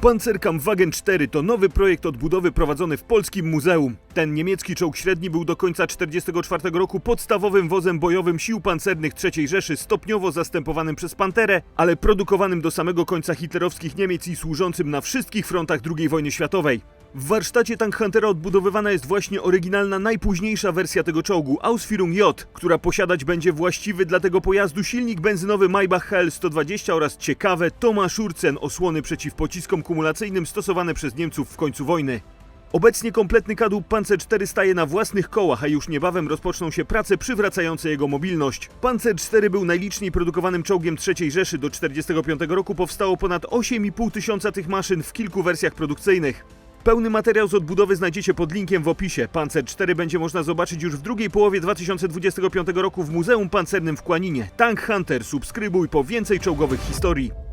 Panzerkampfwagen 4 to nowy projekt odbudowy prowadzony w polskim muzeum. Ten niemiecki czołg średni był do końca 1944 roku podstawowym wozem bojowym sił pancernych III Rzeszy, stopniowo zastępowanym przez Panterę, ale produkowanym do samego końca hitlerowskich Niemiec i służącym na wszystkich frontach II wojny światowej. W warsztacie Tank Huntera odbudowywana jest właśnie oryginalna, najpóźniejsza wersja tego czołgu, Ausführung J, która posiadać będzie właściwy dla tego pojazdu silnik benzynowy Maybach HL-120 oraz ciekawe Thomas Schurzen osłony przeciw pociskom kumulacyjnym stosowane przez Niemców w końcu wojny. Obecnie kompletny kadłub Panzer 4 staje na własnych kołach, a już niebawem rozpoczną się prace przywracające jego mobilność. Panzer 4 był najliczniej produkowanym czołgiem III Rzeszy. Do 1945 roku powstało ponad 8,5 tysiąca tych maszyn w kilku wersjach produkcyjnych. Pełny materiał z odbudowy znajdziecie pod linkiem w opisie. Panzer 4 będzie można zobaczyć już w drugiej połowie 2025 roku w Muzeum Pancernym w Kłaninie. Tank Hunter, subskrybuj po więcej czołgowych historii.